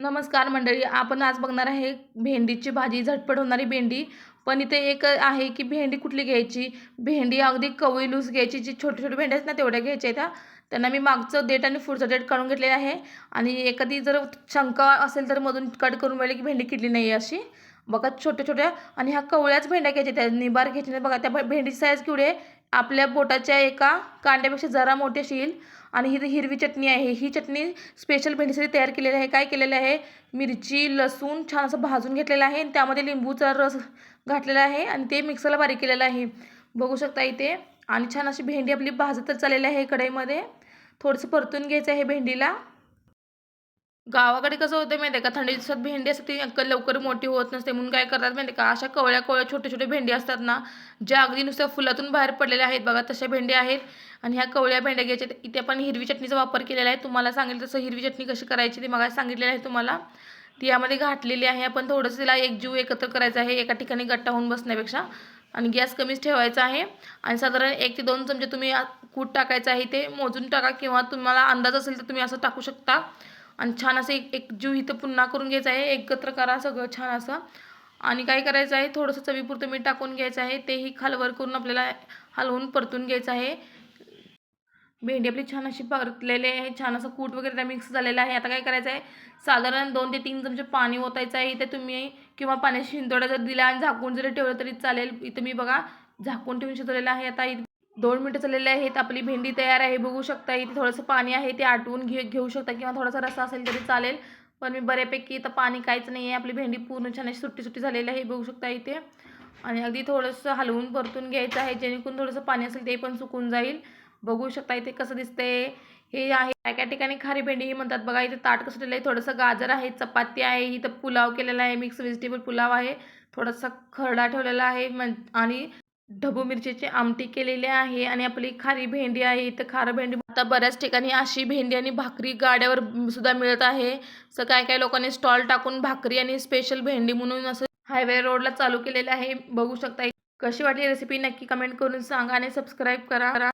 नमस्कार मंडळी आपण आज बघणार आहे भेंडीची भाजी झटपट होणारी भेंडी. पण इथे एक आहे की भेंडी कुठली घ्यायची? भेंडी अगदी कवळी लूज घ्यायची जी छोटे छोटे भेंड्या आहेत ना तेवढ्या घ्यायच्या त्या त्यांना मी मागचं डेट आणि पुढचं डेट काढून घेतलेलं आहे. आणि एखादी जर शंका असेल तर मधून कट करून मिळेल की भेंडी किडली नाही अशी. बघा छोट्या छोट्या. आणि ह्या कवळ्याच भेंड्या घ्यायच्या त्या निबार घ्यायच्या बघा त्या भेंडीची साईज केवढी आहे. आपल्या बोटाच्या एका कांड्यापेक्षा जरा मोठी अशी येईल. आणि ही हिरवी चटणी आहे. ही चटणी स्पेशल भेंडीसाठी तयार केलेली आहे. काय केलेलं आहे? मिरची लसूण छान असं भाजून घेतलेलं आहे. आणि त्यामध्ये लिंबूचा रस घातलेला आहे आणि ते मिक्सरला बारीक केलेलं आहे. बघू शकता इथे. आणि छान अशी भेंडी आपली भाजतच चाललेली आहे कढईमध्ये. थोडंसं परतून घ्यायचं आहे भेंडीला. गावाकडे कसं होतं माहिती आहे का? थंडी दिवसात भेंडी असते ती अक्कल लवकर मोठी होत नसते. म्हणून काय करतात माहिती आहे का? अशा कवळ्या कवळ्या छोटे छोटे भेंडी असतात ना ज्या अगदी नुसत्या फुलातून बाहेर पडलेल्या आहेत. बघा तशा भेंड्या आहेत. आणि ह्या कवळ्या भेंड्या घ्यायच्या इथे आपण हिरवी चटणीचा वापर केलेला आहे. तुम्हाला सांगितलं तसं हिरवी चटणी कशी करायची ते मग सांगितलेलं आहे तुम्हाला. ती यामध्ये घातलेली आहे. आपण थोडंसं तिला एक जीव एकत्र करायचं आहे एका ठिकाणी गट्टा होऊन बसण्यापेक्षा. आणि गॅस कमीच ठेवायचा आहे. आणि साधारण एक ते दोन चमचे तुम्ही कूट टाकायचं आहे ते मोजून टाका किंवा तुम्हाला अंदाज असेल तर तुम्ही असं टाकू शकता. आणि छान असं एक एक जीव इथं पुन्हा करून घ्यायचं आहे. एकत्र करा सगळं छान असं. आणि काय करायचं आहे? थोडंसं चवीपुरतं मीठ टाकून घ्यायचं आहे. तेही खालवर करून आपल्याला हलवून परतून घ्यायचं आहे. भेंडी आपली छान अशी परतलेली आहे छान असं कूट वगैरे त्या मिक्स झालेलं आहे. आता काय करायचं आहे साधारण दोन ते तीन चमचे पाणी ओतायचं आहे. इथे तुम्ही किंवा पाण्याची शिंतोडा जर दिला आणि झाकून जरी ठेवलं तरी चालेल. इथं मी बघा झाकून ठेवून शिजवलेलं आहे. आता दोन मिनटं चाललेले आहेत. आपली भेंडी तयार आहे. बघू शकता इथे थोडंसं पाणी आहे. ते आटवून घे घेऊ शकता किंवा थोडासा रस्सा असेल तरी चालेल. पण मी बऱ्यापैकी इथं पाणी काहीच नाही आहे. आपली भेंडी पूर्ण छान अशी सुट्टी सुट्टी झालेली आहे. बघू शकता इथे. आणि अगदी थोडंसं हलवून परतून घ्यायचं आहे. जेणेकरून थोडंसं पाणी असेल ते पण सुकून जाईल. बघू शकता इथे कसं दिसते हे आहे काय काय ठिकाणी खारी भेंडी ही म्हणतात बघा इथे ताट कसं ठेवलं आहे थोडंसं गाजर आहे चपाती आहे इथं पुलाव केलेला आहे मिक्स व्हेजिटेबल पुलाव आहे थोडासा खरडा ठेवलेला आहे आणि ढबू मिरचीची आमटी केलेली आहे आणि आपली खारी भेंडी आहे इथं खारं भेंडी. आता बऱ्याच ठिकाणी अशी भेंडी आणि भाकरी गाड्यावर सुद्धा मिळत आहे. असं काय काय लोकांनी स्टॉल टाकून भाकरी आणि स्पेशल भेंडी म्हणून असं हायवे रोडला चालू केलेलं आहे. बघू शकता कशी वाटली रेसिपी नक्की कमेंट करून सांगा आणि सबस्क्राईब करा.